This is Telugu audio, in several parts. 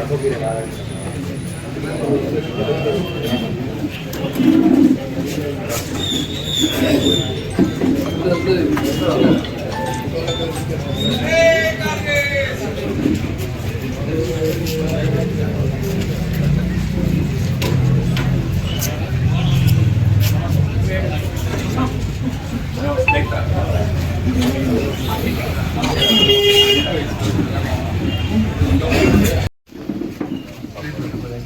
가속이래 말하는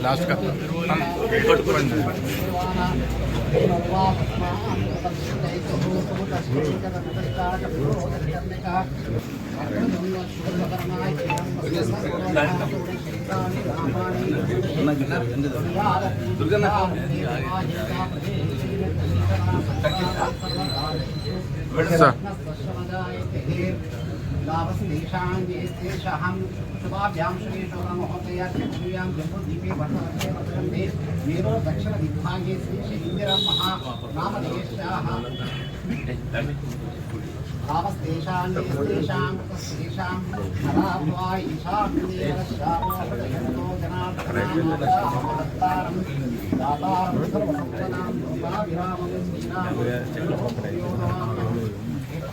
బాగా లాస్ట్ కట్టుకోండి సార్. लाभसदेशाङ्गेतेषां शुभाभ्यां श्रीशोकमहोदया चक्षुयां जम्बुद्वीपे वर्षवर्षे वर्षन्ते मेरो दक्षिणविभागे श्रीशैन्दिरं महा नामदेशाः लाभस्तेषाङ्गेतेषां तेषां फलाभ्वा ईशान्देवशावो जयन्तो जनार्दनामहत्तारं दातारं सर्वसम्पदां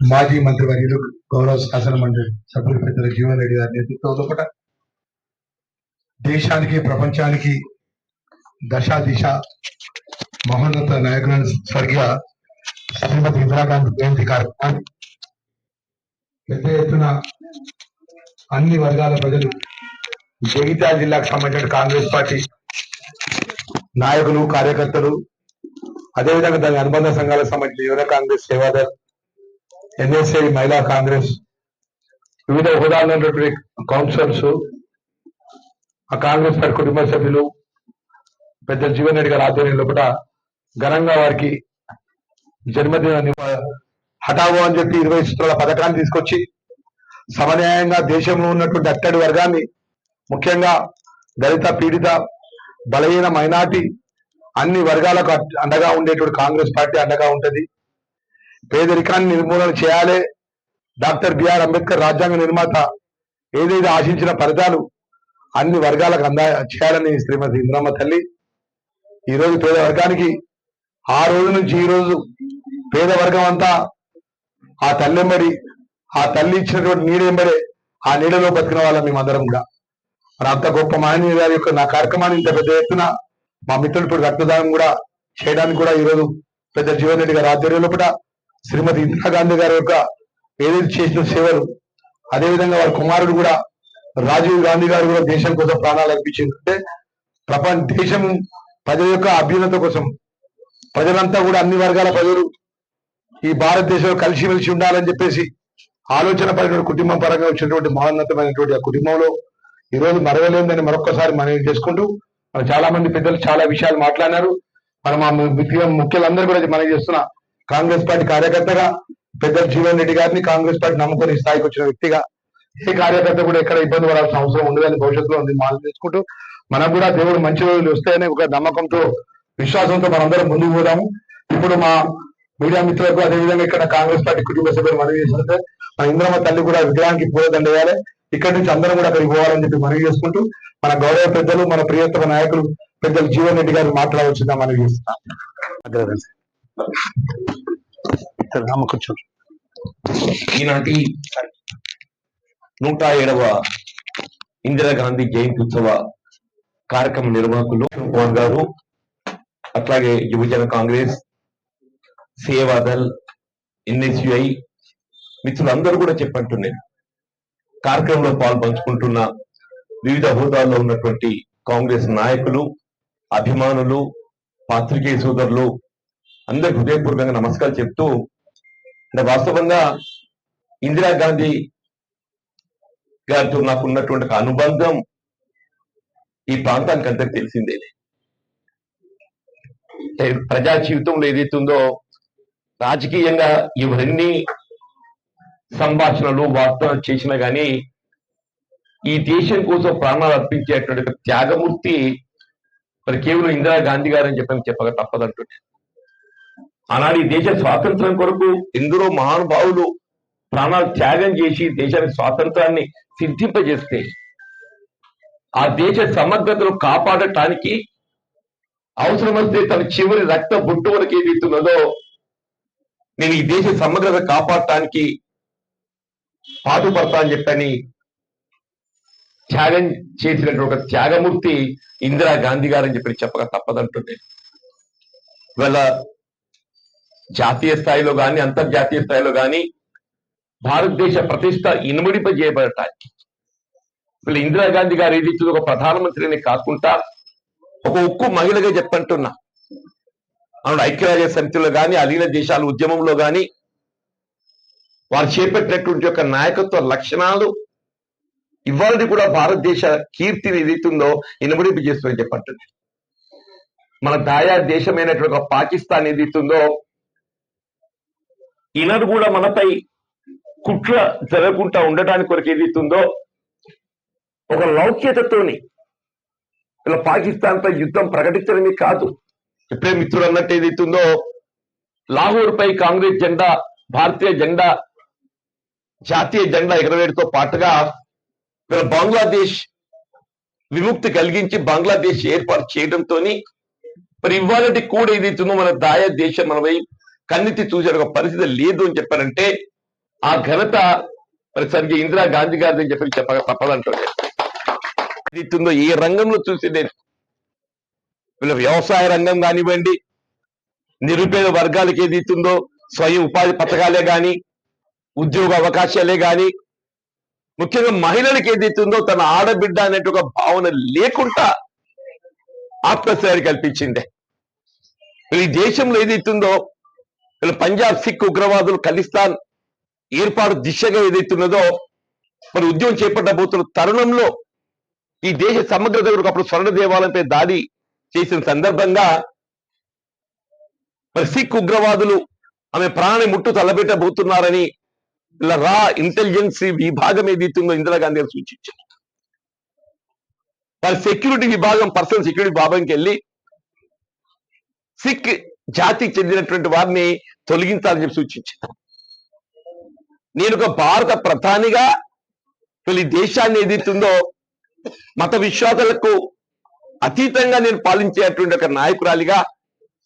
మాజీ మంత్రివర్యులు గౌరవ శాసన మండలి సభ్యులు పెద్దల జీవన్ రెడ్డి గారి నేతృత్వంలో కూడా దేశానికి ప్రపంచానికి దశ దిశ మహోన్నత నాయకులను స్వర్గీయ శ్రీమతి ఇందిరాగాంధీ జయంతి కార్యక్రమాన్ని పెద్ద ఎత్తున అన్ని వర్గాల ప్రజలు జగిత్యాల జిల్లాకు సంబంధించిన కాంగ్రెస్ పార్టీ నాయకులు కార్యకర్తలు అదేవిధంగా దాని అనుబంధ సంఘాలకు సంబంధించిన యువన కాంగ్రెస్ సేవాదల్ ఎన్ఎస్ఐ మహిళా కాంగ్రెస్ వివిధ హోదాల్లో ఉన్నటువంటి కౌన్సిలర్స్ ఆ కాంగ్రెస్ పార్టీ కుటుంబ సభ్యులు పెద్ద జీవన్ రెడ్డి గారి ఆధ్వర్యం లోపల ఘనంగా వారికి జన్మదిన నివా- హఠావో అని చెప్పి ఇరవై సూత్రాల పథకాన్ని తీసుకొచ్చి సమన్యాయంగా దేశంలో ఉన్నటువంటి అట్టడి వర్గాన్ని ముఖ్యంగా దళిత పీడిత బలహీన మైనార్టీ అన్ని వర్గాలకు అండగా ఉండేటువంటి కాంగ్రెస్ పార్టీ అండగా ఉంటుంది. పేదరికాన్ని నిర్మూలన చేయాలి డాక్టర్ బిఆర్ అంబేద్కర్ రాజ్యాంగ నిర్మాత ఏదైతే ఆశించిన ఫలితాలు అన్ని వర్గాలకు అందా చేయాలని శ్రీమతి ఇంద్రమ్మ తల్లి ఈరోజు పేద వర్గానికి ఆ రోజు నుంచి ఈ రోజు పేద వర్గం అంతా ఆ తల్లెంబడి ఆ తల్లి ఇచ్చినటువంటి నీడెంబడే ఆ నీడలో బతికిన వాళ్ళం మేమందరం కూడా. మరి అంత గొప్ప మహనీయ గారి యొక్క నా కార్యక్రమాన్ని ఇంత పెద్ద ఎత్తున మా మిత్రులు ఇప్పుడు రక్తదానం కూడా చేయడానికి కూడా ఈ రోజు పెద్ద జీవన్ రెడ్డి గారి ఆధ్వర్యంలో కూడా శ్రీమతి ఇందిరాగాంధీ గారి యొక్క ఏదైతే చేసిన సేవలు అదేవిధంగా వారి కుమారుడు కూడా రాజీవ్ గాంధీ గారు కూడా దేశం కోసం ప్రాణాలు అర్పించింది అంటే ప్రపంచ దేశం ప్రజల యొక్క అభ్యున్నత కోసం ప్రజలంతా కూడా అన్ని వర్గాల ప్రజలు ఈ భారతదేశంలో కలిసిమెలిసి ఉండాలని చెప్పేసి ఆలోచన పడిన కుటుంబం పరంగా వచ్చినటువంటి మహోన్నతమైనటువంటి ఆ కుటుంబంలో ఈ రోజు మరవలేదని మరొకసారి మనం చేసుకుంటూ మరి చాలా మంది పెద్దలు చాలా విషయాలు మాట్లాడినారు. మనం మా ముఖ్య ముఖ్యులందరూ కూడా మనం చేస్తున్న కాంగ్రెస్ పార్టీ కార్యకర్తగా పెద్దలు జీవన్ రెడ్డి గారిని కాంగ్రెస్ పార్టీ నమ్ముకొని స్థాయికి వచ్చిన వ్యక్తిగా ఏ కార్యకర్త కూడా ఎక్కడ ఇబ్బంది పడాల్సిన అవసరం ఉండదని భవిష్యత్తులో ఉంది మనం చేసుకుంటూ మనకు కూడా దేవుడు మంచి రోజులు వస్తాయని ఒక నమ్మకంతో విశ్వాసంతో మనందరం ముందుకు పోదాము. ఇప్పుడు మా మీడియా మిత్రులకు అదేవిధంగా ఇక్కడ కాంగ్రెస్ పార్టీ కుటుంబ సభ్యులు మనవి చేసినట్టే మన ఇంద్రమ్మ తల్లి కూడా విగ్రహానికి పూలదండ వేయాలి. ఇక్కడి నుంచి అందరం కూడా అక్కడికి పోవాలని చెప్పి మనవి చేసుకుంటూ మన గౌరవ పెద్దలు మన ప్రియతమ నాయకులు పెద్దలు జీవన్ రెడ్డి గారు మాట్లాడవచ్చిందా మనవి చేస్తున్నాం. ఈనాటి నూట ఏడవ ఇందిరాగాంధీ జయంతి ఉత్సవ కార్యక్రమ నిర్వాహకులు పవన్ గారు అట్లాగే యువజన కాంగ్రెస్ సేవాదల్ ఎన్ఎస్యుఐ మిత్రులందరూ కూడా చెప్పంటున్నారు కార్యక్రమంలో పాల్పంచుకుంటున్న వివిధ హోదాల్లో ఉన్నటువంటి కాంగ్రెస్ నాయకులు అభిమానులు పాత్రికేయ సోదరులు అందరికి హృదయపూర్వకంగా నమస్కారం చెప్తూ అంటే వాస్తవంగా ఇందిరాగాంధీ గారితో నాకు ఉన్నటువంటి అనుబంధం ఈ ప్రాంతానికి అందరికి తెలిసిందే ప్రజా జీవితంలో ఏదైతుందో రాజకీయంగా ఇవన్నీ సంభాషణలు వార్తలు చేసినా గానీ ఈ దేశం కోసం ప్రాణాలు అర్పించేటువంటి త్యాగమూర్తి మరి కేవలం ఇందిరాగాంధీ గారు అని చెప్పి చెప్పక తప్పదంటుండే. ఆనాడు ఈ దేశ స్వాతంత్రం కొరకు ఎందరో మహానుభావులు ప్రాణాలు త్యాగం చేసి దేశానికి స్వాతంత్రాన్ని సిద్ధింపజేస్తే ఆ దేశ సమగ్రతను కాపాడటానికి అవసరమైతే తన చివరి రక్త బుట్టు వరకు ఏదైతున్నదో నేను ఈ దేశ సమగ్రత కాపాడటానికి పాటుపడతా అని చెప్పని త్యాగం చేసినటువంటి ఒక త్యాగమూర్తి ఇందిరా గాంధీ గారు అని చెప్పి చెప్పక తప్పదంటుంది ఇవాళ జాతీయ స్థాయిలో కానీ అంతర్జాతీయ స్థాయిలో కానీ భారతదేశ ప్రతిష్ట ఇనుమడింపజేయబడటానికి వీళ్ళు ఇందిరాగాంధీ గారు ఏదైతే ఒక ప్రధానమంత్రిని కాకుండా ఒక ఉక్కు మహిళగా చెప్పంటున్నా. ఆవిడ ఐక్యరాజ్య సమితిలో కానీ అలీన దేశాల ఉద్యమంలో కానీ వారు చేపట్టినటువంటి యొక్క నాయకత్వ లక్షణాలు ఇవాళ కూడా భారతదేశ కీర్తిని ఏదైతుందో ఇనుమడింపు చేస్తుందని చెప్పంటుంది మన దాయా దేశమైనటువంటి ఒక పాకిస్తాన్ ఏదైతుందో ఈనాడు కూడా మనపై కుట్ర జరగకుండా ఉండటానికి కొరకు ఏదైతుందో ఒక లౌక్యతతోని ఇలా పాకిస్తాన్ పై యుద్ధం ప్రకటించడమే కాదు. ఇప్పుడే మిత్రుడు అన్నట్టు ఏదైతుందో లాహోర్ పై కాంగ్రెస్ జెండా భారతీయ జెండా జాతీయ జెండా ఎగరవేయడంతో పాటుగా ఇలా బంగ్లాదేశ్ విముక్తి కలిగించి బంగ్లాదేశ్ ఏర్పాటు చేయడంతో మరి ఇవాళటి కూడా ఏదైతుందో మన దాయ దేశం మనపై కన్నెత్తి చూసే ఒక పరిస్థితి లేదు అని చెప్పారంటే ఆ ఘనత మరి సరిగ్గా ఇందిరా గాంధీ చెప్పి చెప్ప చెప్పి తప్పదంటుంది ఏ రంగంలో చూసి నేను వీళ్ళ వ్యవసాయ రంగం కానివ్వండి నిరుపేద వర్గాలకు ఇస్తుందో స్వయం ఉపాధి పథకాలే గాని ఉద్యోగ అవకాశాలే గాని ముఖ్యంగా మహిళలకు ఇస్తుందో తన ఆడబిడ్డ అనేటు ఒక భావన లేకుండా ఆత్మస్థైర్యం కల్పించిందే. ఈ దేశంలో ఏది ఇస్తుందో వీళ్ళు పంజాబ్ సిక్ ఉగ్రవాదులు ఖలిస్తాన్ ఏర్పాటు దిశగా ఏదైతున్నదో మరి ఉద్యమం చేపట్టబోతున్న తరుణంలో ఈ దేశ సమగ్రత కొరకు అప్పుడు స్వర్ణ దేవాలయంపై దాడి చేసిన సందర్భంగా మరి సిక్ ఉగ్రవాదులు ఆమె ప్రాణి ముట్టు తలబెట్టబోతున్నారని ఇలా రా ఇంటెలిజెన్స్ విభాగం ఏదైతుందో ఇందిరాగాంధీ గారు సూచించారు. వారి సెక్యూరిటీ విభాగం పర్సనల్ సెక్యూరిటీ విభాగంకి వెళ్ళి సిక్ జాతికి చెందినటువంటి వారిని తొలగించాలని చెప్పి సూచించారు. నేను ఒక భారత ప్రధానిగా వీళ్ళు ఈ దేశాన్ని ఏదైతుందో మత విశ్వాసాలకు అతీతంగా నేను పాలించేటువంటి ఒక నాయకురాలిగా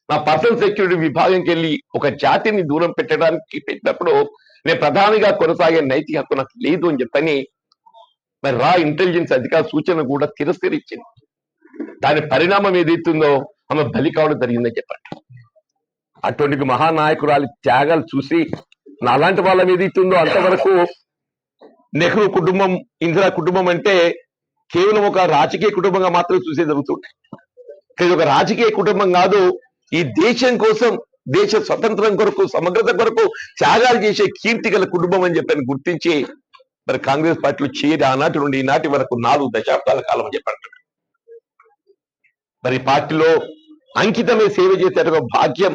నా పర్సనల్ సెక్యూరిటీ విభాగంకి వెళ్ళి ఒక జాతిని దూరం పెట్టడానికి పెట్టినప్పుడు నేను ప్రధానిగా కొనసాగే నైతిక హక్కు నాకు లేదు అని చెప్పని మరి రా ఇంటెలిజెన్స్ అధికార సూచన కూడా తిరస్కరించింది. దాని పరిణామం ఏదైతుందో ఆమె బలి కావడం జరిగిందని చెప్పండి. అటువంటి మహానాయకురాలి త్యాగాలు చూసి నాలాంటి వాళ్ళ ఏదైతుందో అంతవరకు నెహ్రూ కుటుంబం ఇందిరా కుటుంబం అంటే కేవలం ఒక రాజకీయ కుటుంబంగా మాత్రం చూసే జరుగుతుంది ఇది ఒక రాజకీయ కుటుంబం కాదు ఈ దేశం కోసం దేశ స్వతంత్రం కొరకు సమగ్రత కొరకు త్యాగాలు చేసే కీర్తి గల కుటుంబం అని చెప్పని గుర్తించి మరి కాంగ్రెస్ పార్టీలో చేరి ఆనాటి నుండి ఈనాటి వరకు నాలుగు దశాబ్దాల కాలం అని చెప్పారు మరి పార్టీలో అంకితమే సేవ చేసే భాగ్యం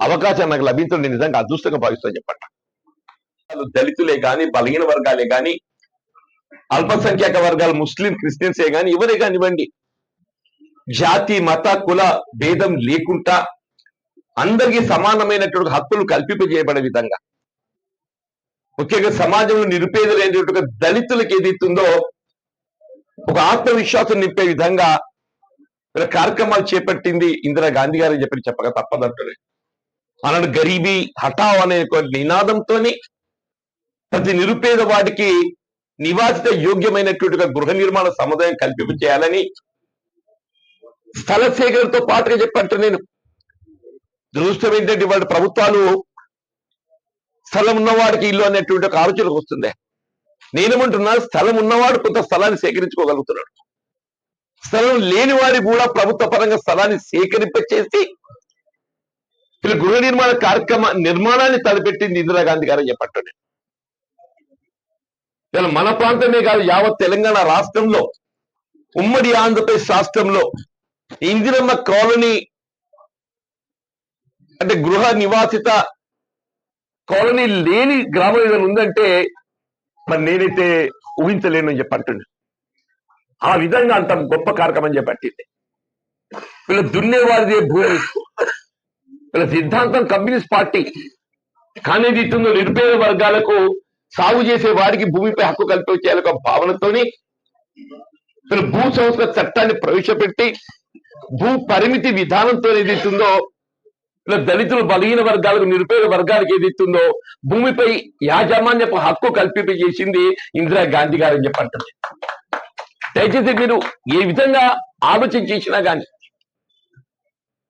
అవకాశం నాకు లభించడం నేను నిజంగా అదృష్టంగా భావిస్తాను చెప్పండి దళితులే కానీ బలహీన వర్గాలే కానీ అల్పసంఖ్యాక వర్గాలు ముస్లిం క్రిస్టియన్సే కానీ ఎవరే కానివ్వండి. జాతి మత కుల భేదం లేకుండా అందరికీ సమానమైనటువంటి హక్కులు కల్పింపజేయబడే విధంగా. ముఖ్యంగా సమాజంలో నిరుపేదలైనటువంటి దళితులకు ఏదైతుందో ఒక ఆత్మవిశ్వాసం నింపే విధంగా ఇలా కార్యక్రమాలు చేపట్టింది ఇందిరాగాంధీ గారు చెప్పి చెప్పక తప్పదంటారు ఆనాడు గరీబీ హఠావ్ అనే ఒక ప్రతి నిరుపేద వాడికి నివాసిత యోగ్యమైనటువంటి గృహ నిర్మాణ సముదాయం కల్పింప చేయాలని స్థల సేకరణతో పాటుగా చెప్పంట నేను. దురదృష్టం ఏంటంటే వాళ్ళ ప్రభుత్వాలు స్థలం ఉన్నవాడికి ఇల్లు అనేటువంటి ఒక ఆలోచనకు వస్తుంది. నేనేమంటున్నా స్థలం ఉన్నవాడు కొంత స్థలాన్ని సేకరించుకోగలుగుతున్నాడు. స్థలం లేని వారి కూడా ప్రభుత్వ పరంగా స్థలాన్ని సేకరింపచేసి వీళ్ళు గృహ నిర్మాణ కార్యక్రమ నిర్మాణాన్ని తలపెట్టింది ఇందిరాగాంధీ గారు చెప్పట్టు ఇలా మన ప్రాంతమే కాదు యావత్ తెలంగాణ రాష్ట్రంలో ఉమ్మడి ఆంధ్రప్రదేశ్ రాష్ట్రంలో ఇందిరమ్మ కాలనీ అంటే గృహ నివాసిత కాలనీ లేని గ్రామం ఏదైనా ఉందంటే మరి నేనైతే ఊహించలేను అని చెప్పంటుండే ఆ విధంగా అంత గొప్ప కార్యక్రమం చెప్పట్టింది వీళ్ళ దున్నేవారిదే భూమి. వీళ్ళ సిద్ధాంతం కమ్యూనిస్ట్ పార్టీ. కానీ ఇది ఇస్తుందో నిరుపేద వర్గాలకు సాగు చేసే వాడికి భూమిపై హక్కు కల్పించేయాలి ఒక భావనతోని భూ సంస్కరణ చట్టాన్ని ప్రవేశపెట్టి భూ పరిమితి విధానంతో ఏదైతుందో ఇలా దళితులు బలహీన వర్గాలకు నిరుపేద వర్గాలకు ఏదైతుందో భూమిపై యాజమాన్యపు హక్కు కల్పింపజేసింది ఇందిరా గాంధీ గారు అని చెప్పంటుంది దయచేసి మీరు ఏ విధంగా ఆలోచన చేసినా కానీ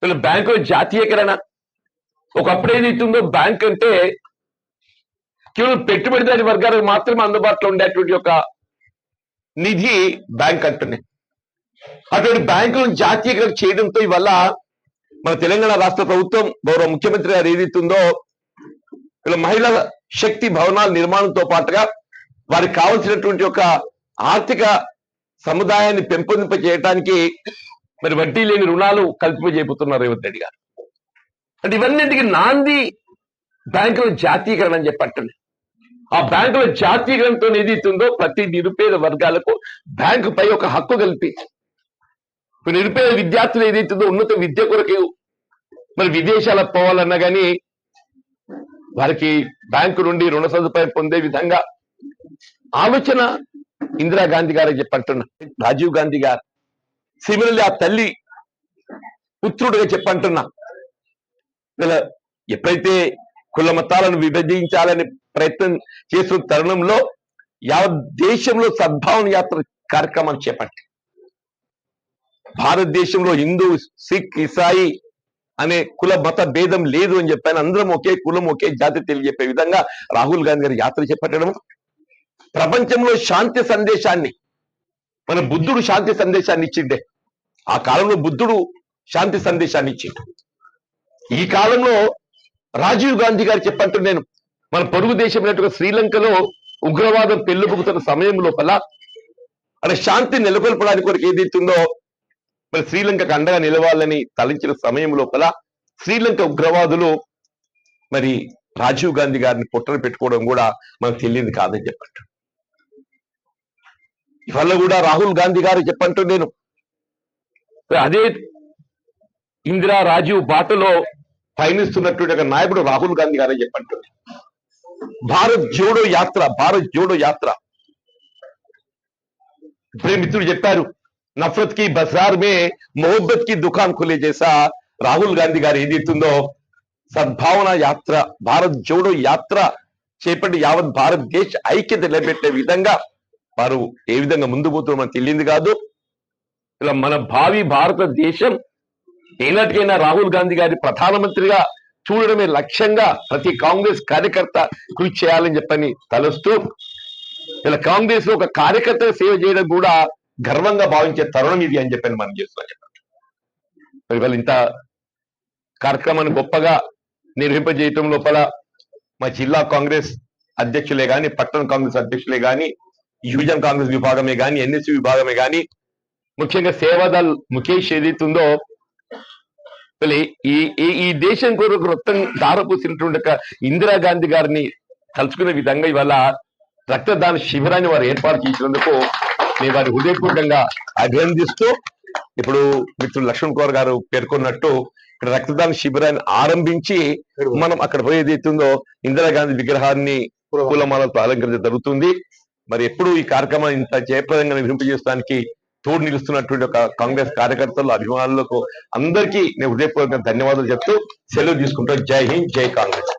వీళ్ళు బ్యాంకుల జాతీయకరణ ఒకప్పుడు ఏదైతుందో బ్యాంక్ అంటే కేవలం పెట్టుబడిదారి వర్గాలకు మాత్రమే అందుబాటులో ఉండేటువంటి ఒక నిధి బ్యాంక్ అంటున్నాయి అటువంటి బ్యాంకులను జాతీయకరణ చేయడంతో ఇవల్ల మన తెలంగాణ రాష్ట్ర ప్రభుత్వం గౌరవ ముఖ్యమంత్రి గారు ఏదైతుందో ఇలా మహిళల శక్తి భవనాల నిర్మాణంతో పాటుగా వారికి కావలసినటువంటి ఒక ఆర్థిక సముదాయాన్ని పెంపొందింప చేయడానికి మరి వడ్డీ లేని రుణాలు కల్పింపజేపుతున్నారు రేవంత్ రెడ్డి గారు. అంటే ఇవన్నింటికి నాంది బ్యాంకుల జాతీకరణ అని చెప్పట్టండి ఆ బ్యాంకుల జాతీకరణతో ఏదైతుందో ప్రతి నిరుపేద వర్గాలకు బ్యాంకు పై ఒక హక్కు కలిపి. నిరుపేద విద్యార్థులు ఏదైతుందో ఉన్నత విద్య కొరకు మరి విదేశాలకు పోవాలన్నా కానీ వారికి బ్యాంకు నుండి రుణ సదుపాయం పొందే విధంగా ఆలోచన ఇందిరాగాంధీ గారు చెప్పంటున్నా రాజీవ్ గాంధీ గారు సిమిలర్లీ ఆ తల్లి పుత్రుడిగా చెప్పంటున్నా ఎప్పుడైతే కుల మతాలను విభజించాలని ప్రయత్నం చేస్తున్న తరుణంలో యావత్ దేశంలో సద్భావన యాత్ర కార్యక్రమం చేపట్టి భారతదేశంలో హిందూ సిక్ ఇసాయి అనే కుల మత భేదం లేదు అని చెప్పాను. అందరం ఒకే కులం ఒకే జాతి తెలియజెప్పే విధంగా రాహుల్ గాంధీ గారి యాత్ర చేపట్టడం. ప్రపంచంలో శాంతి సందేశాన్ని మన బుద్ధుడు శాంతి సందేశాన్ని ఇచ్చిండే. ఆ కాలంలో బుద్ధుడు శాంతి సందేశాన్ని ఇచ్చిండు. ఈ కాలంలో రాజీవ్ గాంధీ గారు చెప్పంటూ నేను మన పొరుగు దేశమైనట్టుగా శ్రీలంకలో ఉగ్రవాదం పెళ్ళుపుకుతున్న సమయం లోపల అక్కడ శాంతి నెలకొల్పడానికి కొరకు ఏదైతుందో మరి శ్రీలంకకు అండగా నిలవాలని తలంచిన సమయం లోపల శ్రీలంక ఉగ్రవాదులు మరి రాజీవ్ గాంధీ గారిని పొట్టలు పెట్టుకోవడం కూడా మనకు తెలియదు కాదని చెప్పండి ఇవల్ల కూడా రాహుల్ గాంధీ గారు చెప్పంటూ నేను. అదే ఇందిరా రాజీవ్ బాటలో పయనిస్తున్నటువంటి ఒక నాయకుడు రాహుల్ గాంధీ గారే చెప్పంటుంది భారత్ జోడో యాత్ర భారత్ జోడో యాత్ర. ఇప్పుడే మిత్రుడు చెప్పారు నఫరత్కి బజార్ మే మొహబ్బత్కి దుకాన్ ఖులే చేసా రాహుల్ గాంధీ గారు ఏదైతుందో సద్భావన యాత్ర భారత్ జోడో యాత్ర చేపట్టి యావత్ భారతదేశ ఐక్యత నిలబెట్టే విధంగా వారు ఏ విధంగా ముందు పోతున్నారు మనకు తెలియదు కాదు. ఇలా మన భావి భారతదేశం ఏనాటికైనా రాహుల్ గాంధీ గారి ప్రధానమంత్రిగా చూడడమే లక్ష్యంగా ప్రతి కాంగ్రెస్ కార్యకర్త కృషి చేయాలని చెప్పని తలుస్తూ ఇలా కాంగ్రెస్లో ఒక కార్యకర్త సేవ చేయడం కూడా గర్వంగా భావించే తరుణం ఇది అని చెప్పని మనం చేస్తున్నాం చెప్పండి. ఇవాళ ఇంత కార్యక్రమాన్ని గొప్పగా నిర్వహింపజేయటం లోపల మా జిల్లా కాంగ్రెస్ అధ్యక్షులే గాని పట్టణ కాంగ్రెస్ అధ్యక్షులే గాని యువజన్ కాంగ్రెస్ విభాగమే గాని ఎన్ఎస్సి విభాగమే గాని ముఖ్యంగా సేవాదల్ ముఖేష్ ఏదైతుందో అసలు ఈ ఈ దేశం కొరకు రక్తం దారపోసినటువంటి ఇందిరాగాంధీ గారిని తలుచుకునే విధంగా ఇవాళ రక్తదాన శిబిరాన్ని వారు ఏర్పాటు చేసినందుకు నేను వారి హృదయపూర్వకంగా అభినందిస్తూ ఇప్పుడు మిత్రులు లక్ష్మణ్ కుమార్ గారు పేర్కొన్నట్టు ఇక్కడ రక్తదాన శిబిరాన్ని ఆరంభించి మనం అక్కడ పోయి ఏదైతుందో ఇందిరాగాంధీ విగ్రహాన్ని పూలమాలతో అలంకరించడం జరుగుతుంది. మరి ఎప్పుడు ఈ కార్యక్రమాన్ని ఇంత జయప్రదంగా నిర్వహింపజేయడానికి తోడు నిలుస్తున్నటువంటి ఒక కాంగ్రెస్ కార్యకర్తలు అభిమానులకు అందరికీ నేను హృదయపూర్వక ధన్యవాదాలు చెప్తూ సెలవు తీసుకుంటూ జై హింద్ జై కాంగ్రెస్.